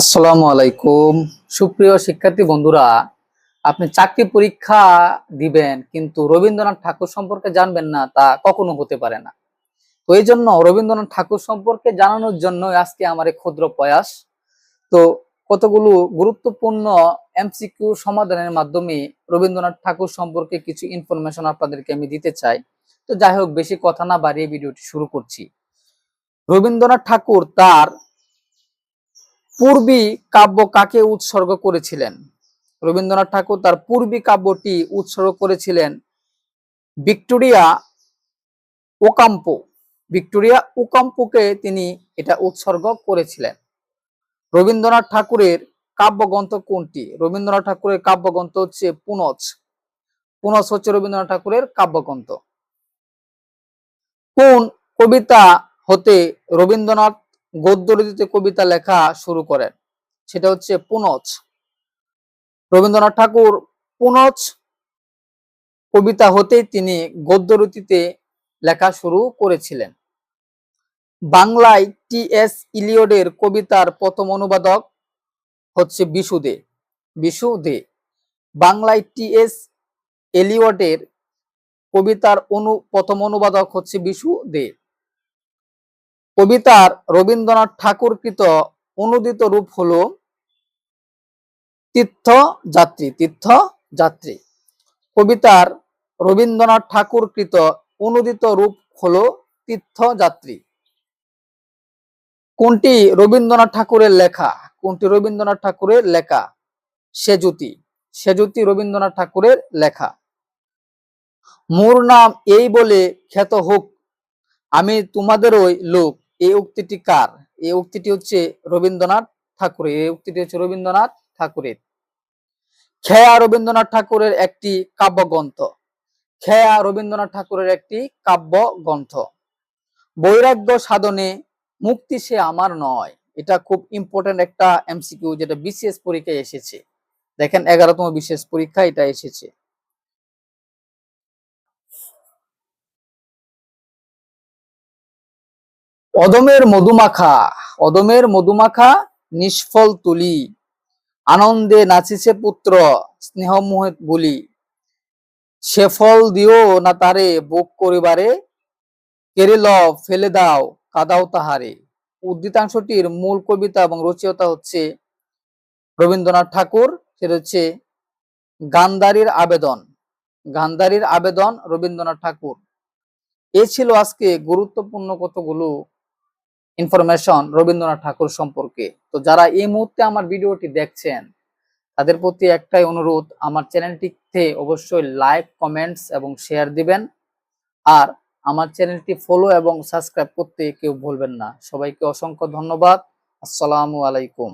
আসসালামু আলাইকুম। সুপ্রিয় শিক্ষার্থী বন্ধুরা, আপনি চাকরি পরীক্ষা দিবেন, কিন্তু রবীন্দ্রনাথ ঠাকুর সম্পর্কে জানবেন না, তা কখনো হতে পারে না। তো এই জন্য রবীন্দ্রনাথ ঠাকুর সম্পর্কে জানানোর জন্য আজকে আমার এই ক্ষুদ্র প্রয়াস। তো কতগুলো গুরুত্বপূর্ণ এমসিকিউ সমাধানের মাধ্যমে রবীন্দ্রনাথ ঠাকুর সম্পর্কে কিছু ইনফরমেশন আপনাদেরকে আমি দিতে চাই। তো যাই হোক, বেশি কথা না বাড়িয়ে ভিডিওটি শুরু করছি। রবীন্দ্রনাথ ঠাকুর তার পূর্বী কাব্য কাকে উৎসর্গ করেছিলেন? রবীন্দ্রনাথ ঠাকুর তার পূর্বী কাব্যটি উৎসর্গ করেছিলেন ভিক্টোরিয়া ওকাম্পো। ভিক্টোরিয়া ওকাম্পোকে তিনি এটা উৎসর্গ করেছিলেন। রবীন্দ্রনাথ ঠাকুরের কাব্যগ্রন্থ কোনটি? রবীন্দ্রনাথ ঠাকুরের কাব্যগ্রন্থ হচ্ছে পুনচ। পুনচ হচ্ছে রবীন্দ্রনাথ ঠাকুরের কাব্যগ্রন্থ। কোন কবিতা হতে রবীন্দ্রনাথ গদ্য রীতিতে কবিতা লেখা শুরু করেন। সেটা হচ্ছে পুনচ। রবীন্দ্রনাথ ঠাকুর পুনচ কবিতা হতেই তিনি গদ্য রীতিতে লেখা শুরু করেছিলেন। বাংলায় টি এস ইলিয়ডের কবিতার প্রথম অনুবাদক হচ্ছে বিশু দে। বিশু দে। বাংলায় টি এস এলিয়ডের কবিতার অনু, প্রথম অনুবাদক হচ্ছে বিশু দে। কবিতার রবীন্দ্রনাথ ঠাকুরকৃত অনুদিত রূপ হল তীর্থ যাত্রী তীর্থ যাত্রী কবিতার রবীন্দ্রনাথ ঠাকুরকৃত অনুদিত রূপ হল তীর্থ যাত্রী কোনটি রবীন্দ্রনাথ ঠাকুরের লেখা? কোনটি রবীন্দ্রনাথ ঠাকুরের লেখা? সেজুতি। সেজুতি রবীন্দ্রনাথ ঠাকুরের লেখা। মোর নাম এই বলে খ্যাত হোক, আমি তোমাদেরই লোক। এই উক্তিটি কার? এই উক্তিটি হচ্ছে রবীন্দ্রনাথ ঠাকুরের। এই উক্তিটি হচ্ছে রবীন্দ্রনাথ ঠাকুরের। খেয়া রবীন্দ্রনাথ ঠাকুরের একটি কাব্যগ্রন্থ। খেয়া রবীন্দ্রনাথ ঠাকুরের একটি কাব্যগ্রন্থ। বৈরাগ্য সাধনে মুক্তি সে আমার নয়। এটা খুব ইম্পর্টেন্ট একটা এমসিকিউ যেটা বিসিএস পরীক্ষায় এসেছে। দেখেন, এগারোতম বিশেষ পরীক্ষা এটা এসেছে। অদমের মধুমাখা অদমের মধুমাখা নিষ্ফল তুলি, আনন্দে নাচিছে পুত্র স্নেহ মোহিত বলি। সে ফল দিও না তারে বুক করিবারে, কেড়ে লও, ফেলে দাও, কাদাও তাহারে। উদ্ধৃতাংশটির মূল কবিতা এবং রচয়িতা হচ্ছে রবীন্দ্রনাথ ঠাকুর, সেটা হচ্ছে গান্ধারীর আবেদন। গান্ধারীর আবেদন রবীন্দ্রনাথ ঠাকুর। এ ছিল আজকে গুরুত্বপূর্ণ কতগুলো ইনফরমেশন রবীন্দ্রনাথ ঠাকুর সম্পর্কে। তো যারা এই মুহূর্তে আমার ভিডিওটি দেখছেন, তাদের প্রতি একটাই অনুরোধ, আমার চ্যানেলটিতে অবশ্যই লাইক কমেন্টস এবং শেয়ার দিবেন। আর আমার চ্যানেলটি ফলো এবং সাবস্ক্রাইব করতে কেউ ভুলবেন না। সবাইকে অসংখ্য ধন্যবাদ। আসসালামু আলাইকুম।